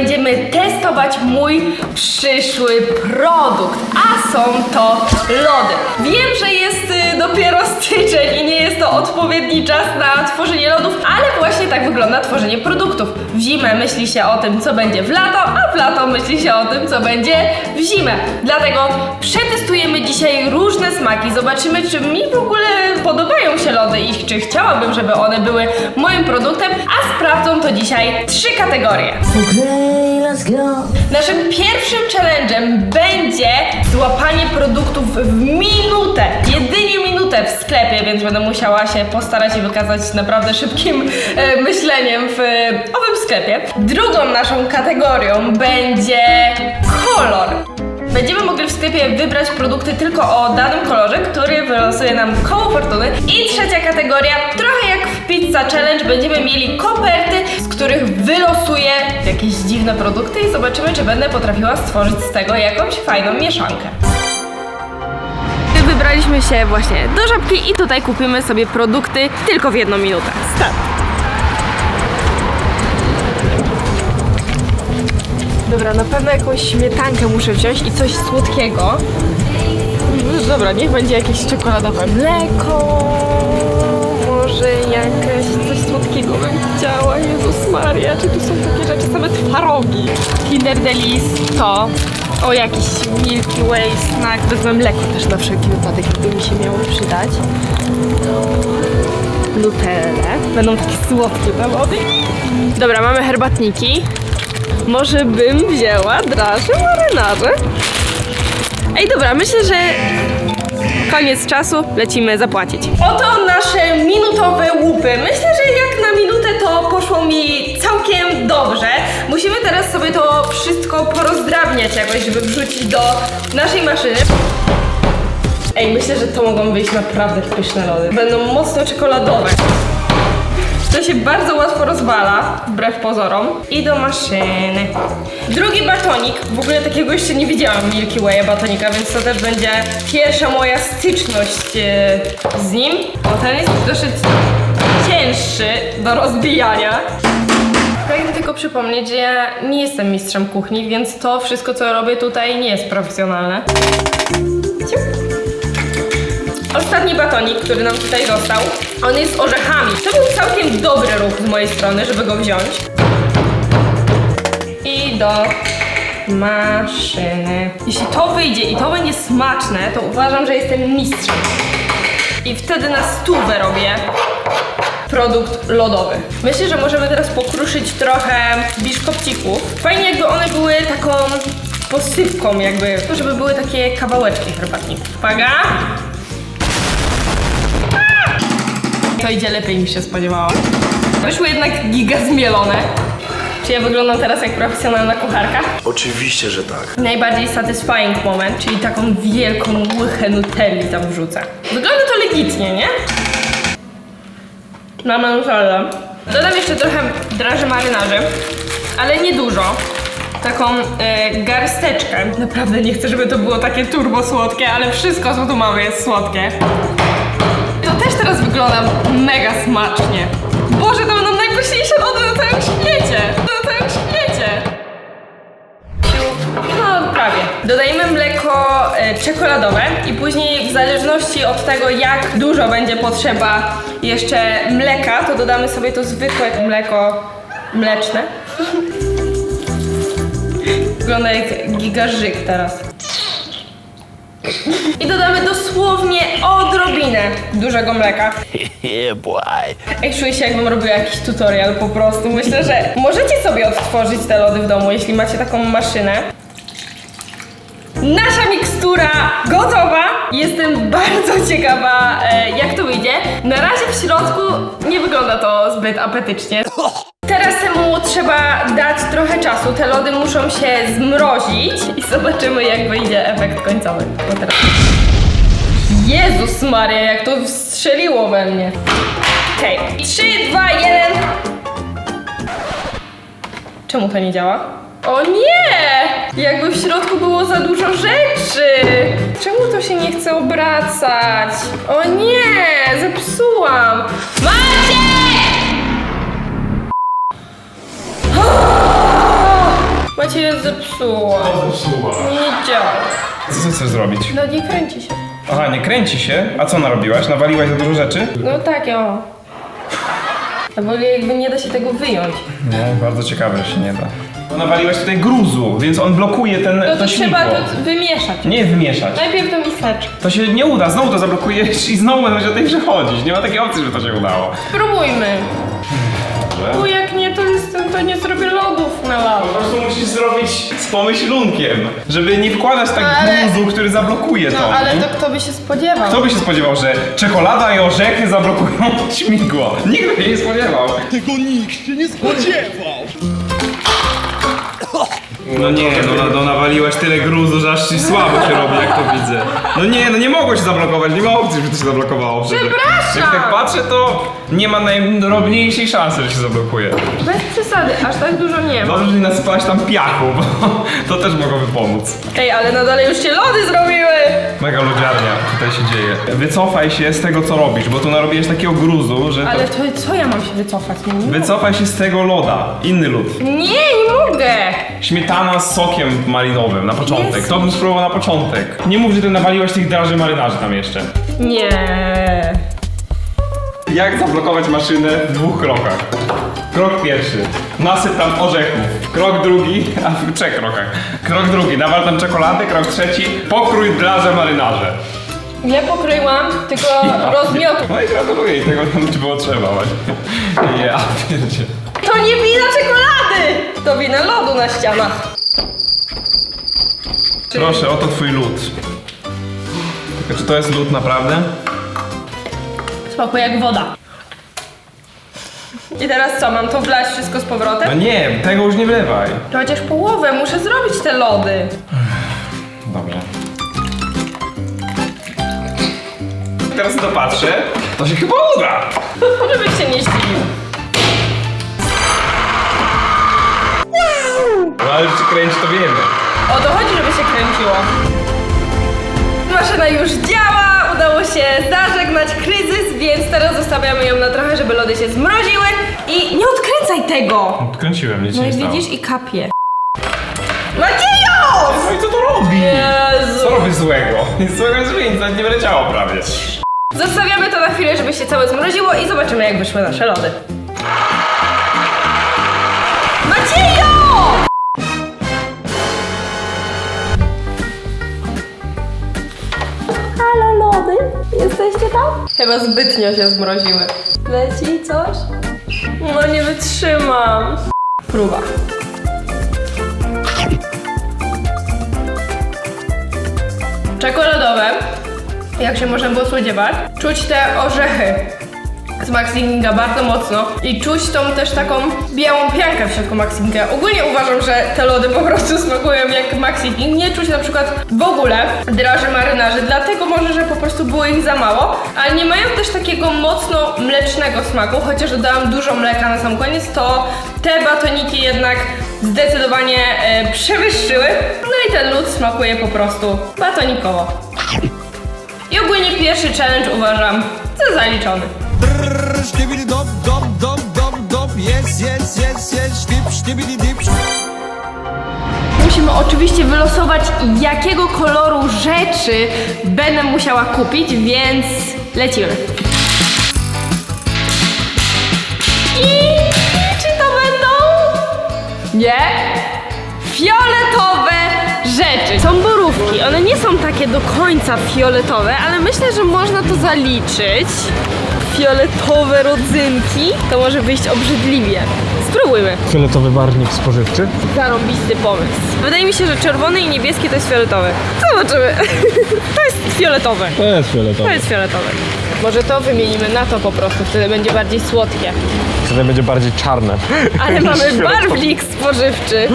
będziemy testować mój przyszły produkt, a są to lody. Wiem, że jest y, dopiero styczeń i nie jest to odpowiedni czas na tworzenie lodów, ale właśnie tak wygląda tworzenie produktów. W zimę myśli się o tym, co będzie w lato, a w lato myśli się o tym, co będzie w zimę. Dlatego przetestujemy dzisiaj różne smaki, zobaczymy, czy mi w ogóle podobają się lody i czy chciałabym, żeby one były moim produktem, to dzisiaj trzy kategorie. Okay, let's go. Naszym pierwszym challenge'em będzie złapanie produktów w minutę. Jedynie minutę w sklepie, więc będę musiała się postarać i wykazać naprawdę szybkim e, myśleniem w e, owym sklepie. Drugą naszą kategorią będzie kolor. Będziemy mogli w sklepie wybrać produkty tylko o danym kolorze, który wylosuje nam koło fortuny. I trzecia kategoria, trochę Pizza Challenge, będziemy mieli koperty, z których wylosuję jakieś dziwne produkty i zobaczymy, czy będę potrafiła stworzyć z tego jakąś fajną mieszankę. Wybraliśmy się właśnie do żabki i tutaj kupimy sobie produkty tylko w jedną minutę. Start! Dobra, na pewno jakąś śmietankę muszę wziąć i coś słodkiego. Mm, Dobra, niech będzie jakieś czekoladowe mleko. Może jakieś coś słodkiego bym chciała. Jezus Maria, czy tu są takie rzeczy, same twarogi. Kinder Delice to. O, jakiś Milky Way snack. Wezmę mleko też na wszelki wypadek, gdyby mi się miało przydać. Nutelle. Będą takie słodkie te lody. Dobra, mamy herbatniki. Może bym wzięła draże marynarze? Ej, dobra, myślę, że koniec czasu, lecimy zapłacić. Oto nasze minutowe łupy. Myślę, że jak na minutę to poszło mi całkiem dobrze. Musimy teraz sobie to wszystko porozdrabniać jakoś, żeby wrzucić do naszej maszyny. Ej, myślę, że to mogą wyjść naprawdę pyszne lody. Będą mocno czekoladowe. To się bardzo łatwo rozwala, wbrew pozorom. I do maszyny. Drugi batonik. W ogóle takiego jeszcze nie widziałam Milky Way batonika, więc to też będzie pierwsza moja styczność e, z nim. Bo ten jest dosyć cięższy do rozbijania. Pragnę tylko przypomnieć, że ja nie jestem mistrzem kuchni, więc to wszystko, co robię tutaj nie jest profesjonalne. Ciup. Ostatni batonik, który nam tutaj został, on jest z orzechami. To był całkiem dobry ruch z mojej strony, żeby go wziąć. I do maszyny. Jeśli to wyjdzie i to będzie smaczne, to uważam, że jestem mistrzem. I wtedy na stówę robię produkt lodowy. Myślę, że możemy teraz pokruszyć trochę biszkopcików. Fajnie jakby one były taką posypką jakby, żeby były takie kawałeczki herbatników. Uwaga! To idzie lepiej niż się spodziewałam. Wyszły jednak giga zmielone. Czy ja wyglądam teraz jak profesjonalna kucharka? Oczywiście, że tak. Najbardziej satisfying moment, czyli taką wielką łychę nutelli tam wrzucę. Wygląda to legitnie, nie? Mamy nutellę. Dodam jeszcze trochę draży marynarzy, ale nie dużo. Taką e, garsteczkę. Naprawdę nie chcę, żeby to było takie turbo słodkie, ale wszystko, co tu mamy, jest słodkie. To też teraz wygląda mega smacznie. Boże, to będą najpyszniejsze lody na całym świecie! Na całym świecie! No, prawie. Dodajemy mleko e, czekoladowe i później w zależności od tego, jak dużo będzie potrzeba jeszcze mleka, to dodamy sobie to zwykłe mleko mleczne. Wygląda jak gigarzyk teraz. I dodamy dosłownie odrobinę dużego mleka. Ej, czuję się jakbym robiła jakiś tutorial po prostu. Myślę, że możecie sobie odtworzyć te lody w domu, jeśli macie taką maszynę. Nasza mikstura gotowa! Jestem bardzo ciekawa, e, jak to wyjdzie. Na razie w środku nie wygląda to zbyt apetycznie. Teraz temu trzeba dać trochę czasu. Te lody muszą się zmrozić i zobaczymy, jak wyjdzie efekt końcowy. Bo teraz... Jezus Maria, jak to strzeliło we mnie. Okej, 3, 2, 1. Czemu to nie działa? O nie! Jakby w środku było za dużo rzeczy. Czemu to się nie chce obracać? O nie! Zepsułam! Maciek! zepsuła. Zepsuła. Nie działa. Co ty chcesz zrobić? No nie kręci się. Aha, nie kręci się. A co narobiłaś? Nawaliłaś za dużo rzeczy? No tak, o. No bo jakby nie da się tego wyjąć. Nie, bardzo ciekawe, że się nie da. No nawaliłaś tutaj gruzu, więc on blokuje ten, No to to śmigło. trzeba to wymieszać. Nie wymieszać. Najpierw to miseczkę. To się nie uda, znowu to zablokujesz i znowu będziesz o tej przechodzić. Nie ma takiej opcji, że to się udało. Spróbujmy. Bo jak nie, to, to nie zrobię lodów na Po prostu musisz zrobić z pomyślunkiem, żeby nie wkładać tak No, ale- gruzu, który zablokuje to. No ale nie? to kto by się spodziewał? Kto by się spodziewał, że czekolada i orzechy zablokują śmigło? Nikt by się nie spodziewał. Tego nikt się nie spodziewał! No nie, no, no nawaliłaś tyle gruzu, że aż ci słabo się robi, jak to widzę. No nie, no nie mogło się zablokować, nie ma opcji, żeby to się zablokowało. przecież. Przepraszam! Jak tak patrzę, to nie ma najmniejszej szansy, że się zablokuje. Bez przesady, aż tak dużo nie ma. Dobrze, że nie nasypałaś tam piachu, bo to też mogłoby pomóc. Ej, ale nadal już się lody zrobiły! Mega lodziarnia tutaj się dzieje. Wycofaj się z tego, co robisz, bo tu narobiłeś takiego gruzu, że... Ale To... co ja mam się wycofać? Nie, Wycofaj się z tego loda. Inny lód. nie, Śmietana z sokiem malinowym na początek. Jezu. To bym spróbował na początek. Nie mów, że ty nawaliłaś tych draży marynarzy tam jeszcze. Nie. Jak zablokować maszynę w dwóch krokach? Krok pierwszy. Nasyp tam orzechów. Krok drugi, a w trzech krokach. Krok drugi. Nawal tam czekoladę. Krok trzeci. Pokrój draże marynarze. Nie pokryłam, tylko rozmiotu. No i gratuluję i tego tam ci było trzeba właśnie. Ja pierdzie. To nie wina czekolady! To wina lodu na ścianach. Proszę, oto twój lód. Tylko czy to jest lód naprawdę? Smakuje jak woda. I teraz co, mam to wlać wszystko z No powrotem? nie, tego już nie wlewaj. To chociaż połowę, muszę zrobić te lody. Dobrze. Teraz to patrzę, to się chyba uda. Żebyś się nie zdziwił. No ale się kręci, to wiemy. O to chodzi, żeby się kręciło. Maszyna już działa, udało się zażegnać kryzys, więc teraz zostawiamy ją na trochę, żeby lody się zmroziły i nie odkręcaj tego! Odkręciłem, nic się No nie i stało. widzisz i kapie. Maciejo! No i co to robi? Jezu! Co robi złego? Nic złego nie nic nawet nie wyleciało prawie. Zostawiamy to na chwilę, żeby się całe zmroziło i zobaczymy jak wyszły nasze lody. Maciejo! Chyba zbytnio się zmroziły. Leci coś? No nie wytrzymam. Próba. Czekoladowe, jak się można było spodziewać. Czuć te orzechy z Maxi Kinga bardzo mocno i czuć tą też taką białą piankę w środku Maxi Kinga. Ogólnie uważam, że te lody po prostu smakują jak Maxi King. Nie czuć na przykład w ogóle draży marynarzy, dlatego może, że po prostu było ich za mało, ale nie mają też takiego mocno mlecznego smaku, chociaż dodałam dużo mleka na sam koniec, to te batoniki jednak zdecydowanie e, przewyższyły. No i ten lód smakuje po prostu batonikowo. I ogólnie pierwszy challenge uważam za zaliczony. Brrr, dop, dop, dop, dop, dop, yes, yes, yes, sztib, sztibidi dip, Musimy oczywiście wylosować, jakiego koloru rzeczy będę musiała kupić, więc lecimy. I czy to będą? Nie. Fioletowe rzeczy. Są borówki. One nie są takie do końca fioletowe, ale myślę, że można to zaliczyć. Fioletowe rodzynki. To może wyjść obrzydliwie. Spróbujmy. Fioletowy barwnik spożywczy. Zarąbisty pomysł. Wydaje mi się, że czerwony i niebieskie to jest fioletowe. Zobaczymy. To jest fioletowe. To jest fioletowy. To jest fioletowe. Może to wymienimy na to po prostu, wtedy będzie bardziej słodkie. Wtedy będzie bardziej czarne. Ale mamy barwnik spożywczy.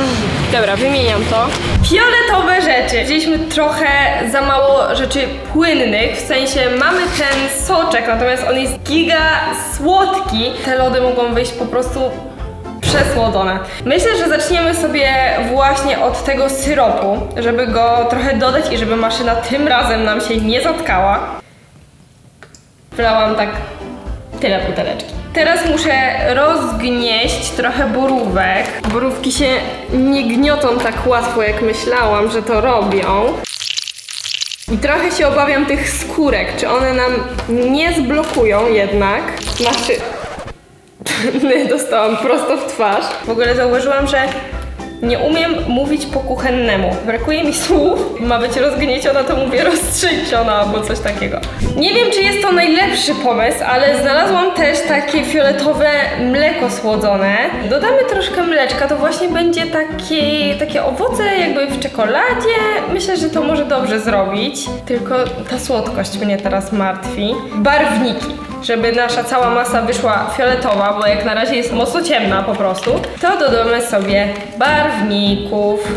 Dobra, wymieniam to. Fioletowe rzeczy. Wzięliśmy trochę za mało rzeczy płynnych, w sensie mamy ten soczek, natomiast on jest giga słodki. Te lody mogą wyjść po prostu przesłodzone. Myślę, że zaczniemy sobie właśnie od tego syropu, żeby go trochę dodać i żeby maszyna tym razem nam się nie zatkała. Wlałam tak tyle buteleczki. Teraz muszę rozgnieść trochę borówek. Borówki się nie gniotą tak łatwo, jak myślałam, że to robią. I trochę się obawiam tych skórek, czy one nam nie zblokują jednak. Znaczy, dostałam prosto w twarz. W ogóle zauważyłam, że nie umiem mówić po kuchennemu. Brakuje mi słów. Ma być rozgnieciona, to mówię roztrzęsiona albo coś takiego. Nie wiem, czy jest to najlepszy pomysł, ale znalazłam też takie fioletowe mleko słodzone. Dodamy troszkę mleczka, to właśnie będzie takie, takie owoce jakby w czekoladzie. Myślę, że to może dobrze zrobić. Tylko ta słodkość mnie teraz martwi. Barwniki żeby nasza cała masa wyszła fioletowa, bo jak na razie jest mocno ciemna po prostu, to dodamy sobie barwników.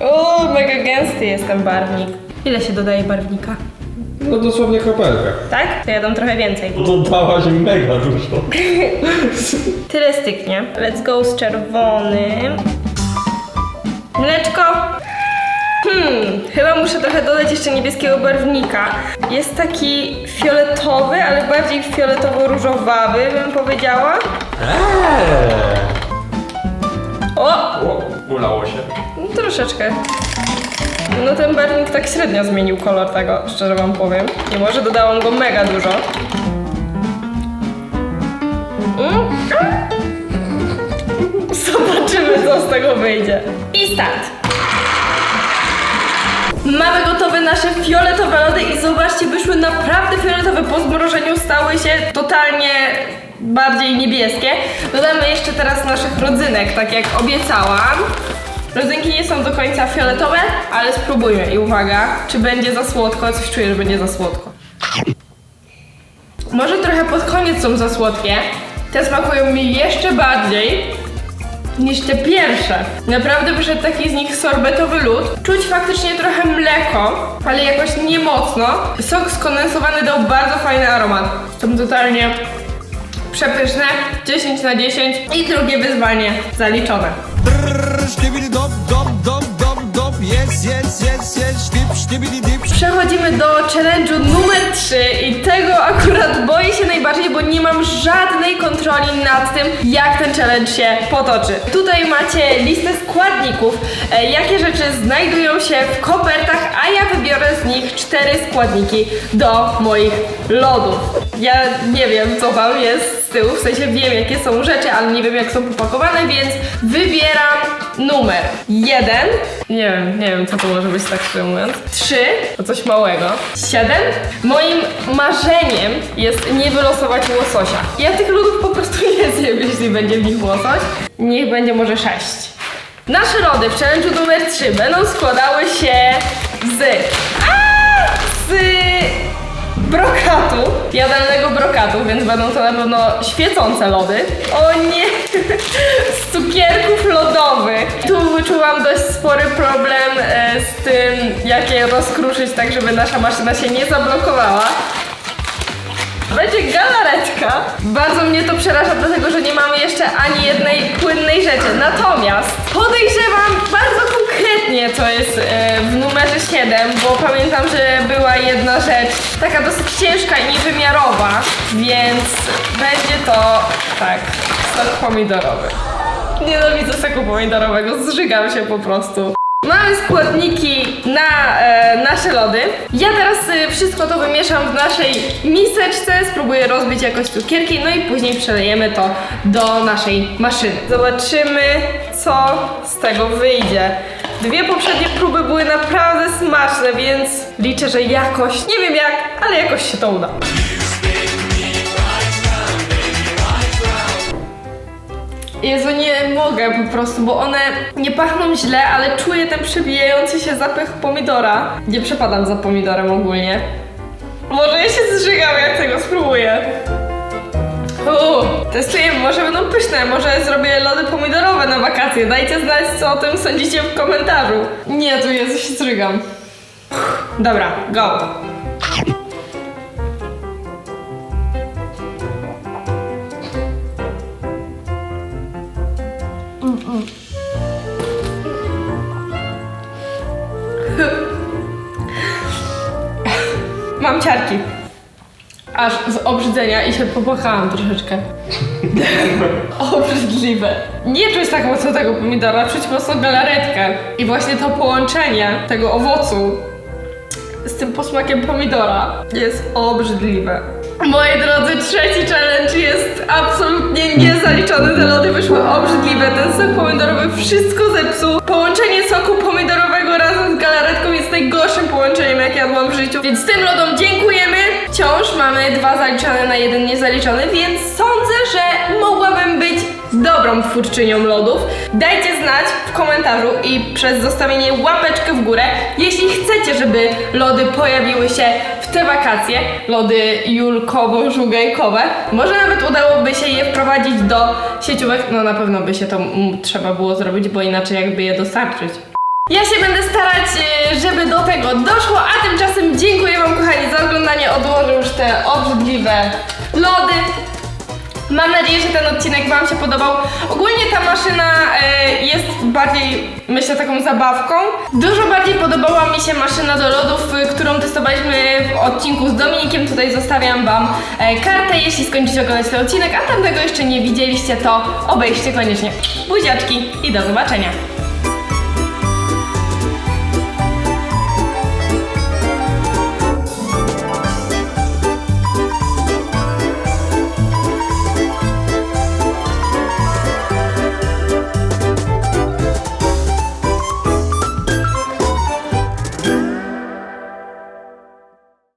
O, mega gęsty jest ten barwnik. Ile się dodaje barwnika? No dosłownie kropelkę. Tak? To ja dam trochę więcej. Dodałaś mega dużo. Tyle styknie. Let's go z czerwonym. Mleczko. Hmm, chyba muszę trochę dodać jeszcze niebieskiego barwnika. Jest taki fioletowy, ale bardziej fioletowo-różowawy, bym powiedziała. O! O, ulało się. No, troszeczkę. No ten barwnik tak średnio zmienił kolor tego, szczerze wam powiem. Nie może dodałam go mega dużo. Mm. Zobaczymy co z tego wyjdzie. I start! Mamy gotowe nasze fioletowe lody i zobaczcie, wyszły naprawdę fioletowe. Po zmrożeniu stały się totalnie bardziej niebieskie. Dodamy jeszcze teraz naszych rodzynek, tak jak obiecałam. Rodzynki nie są do końca fioletowe, ale spróbujmy. I uwaga, czy będzie za słodko? Coś czuję, że będzie za słodko. Może trochę pod koniec są za słodkie. Te smakują mi jeszcze bardziej niż te pierwsze. Naprawdę wyszedł taki z nich sorbetowy lód. Czuć faktycznie trochę mleko, ale jakoś nie mocno. Sok skondensowany dał bardzo fajny aromat. Są totalnie przepyszne. 10 na 10 i drugie wyzwanie zaliczone. Brrr, dop, dop, dop, Przechodzimy do challenge'u numer 3 i tego akurat boję się najbardziej, bo nie mam żadnej kontroli nad tym, jak ten challenge się potoczy. Tutaj macie listę składników, e, jakie rzeczy znajdują się w kopertach, a ja wybiorę z nich cztery składniki do moich lodów. Ja nie wiem, co tam jest z tyłu, w sensie wiem, jakie są rzeczy, ale nie wiem, jak są popakowane, więc wybieram numer 1. Nie wiem, nie wiem, co to może być tak szczerze mówiąc. 3, to coś małego. 7. Moim marzeniem jest nie wylosować łososia. Ja tych lodów po prostu nie zjem, jeśli będzie w nich łosoś. Niech będzie może 6. Nasze lody w challenge'u numer 3 będą składały się z... A! Z brokatu, jadalnego brokatu, więc będą to na pewno świecące lody. O nie! Z cukierków lodowych. Tu wyczułam dość spory problem e, z tym, jak je rozkruszyć tak, żeby nasza maszyna się nie zablokowała. Będzie galaretka. Bardzo mnie to przeraża, dlatego że nie mamy jeszcze ani jednej płynnej rzeczy. Natomiast podejrzewam bardzo konkretnie, co jest e, 7, bo pamiętam, że była jedna rzecz taka dosyć ciężka i niewymiarowa, więc będzie to tak, sok pomidorowy. Nienawidzę soku pomidorowego, zżygam się po prostu. Mamy składniki na e, nasze lody. Ja teraz e, wszystko to wymieszam w naszej miseczce, spróbuję rozbić jakoś cukierki, no i później przelejemy to do naszej maszyny. Zobaczymy, co z tego wyjdzie. Dwie poprzednie próby były naprawdę smaczne, więc liczę, że jakoś, nie wiem jak, ale jakoś się to uda. Jezu, nie mogę po prostu, bo one nie pachną źle, ale czuję ten przebijający się zapach pomidora. Nie przepadam za pomidorem ogólnie. Może ja się zżygam, jak tego spróbuję. Uuu, testujemy, może będą pyszne, może zrobię lody pomidorowe na wakacje. Dajcie znać, co o tym sądzicie w komentarzu. Nie, tu Jezu, się zżygam. Dobra, go. Mam ciarki. Aż z obrzydzenia i się popłakałam troszeczkę. Obrzydliwe. Nie czuć tak mocno tego pomidora, czuć mocno galaretkę. I właśnie to połączenie tego owocu z tym posmakiem pomidora jest obrzydliwe. Moi drodzy, trzeci challenge jest absolutnie niezaliczony. Te lody wyszły obrzydliwe. Ten sok pomidorowy wszystko zepsuł. Połączenie soku pomidorowego razem z galaretką jest najgorszym połączeniem, jakie jadłam w życiu. Więc tym lodom dziękujemy. Wciąż mamy dwa zaliczone na jeden niezaliczony, więc sądzę, że mogłabym być dobrą twórczynią lodów. Dajcie znać w komentarzu i przez zostawienie łapeczkę w górę, jeśli chcecie, żeby lody pojawiły się w te wakacje, lody julkowo-żugajkowe. Może nawet udałoby się je wprowadzić do sieciówek, no na pewno by się to trzeba było zrobić, bo inaczej jakby je dostarczyć. Ja się będę starać, y, żeby do tego doszło, a tymczasem dziękuję Wam kochani za oglądanie. Odłożę już te obrzydliwe lody. Mam nadzieję, że ten odcinek Wam się podobał. Ogólnie ta maszyna e, jest bardziej, myślę, taką zabawką. Dużo bardziej podobała mi się maszyna do lodów, y, którą testowaliśmy w odcinku z Dominikiem. Tutaj zostawiam Wam e, kartę, jeśli skończycie oglądać ten odcinek, a tamtego jeszcze nie widzieliście, to obejrzcie koniecznie. Buziaczki i do zobaczenia.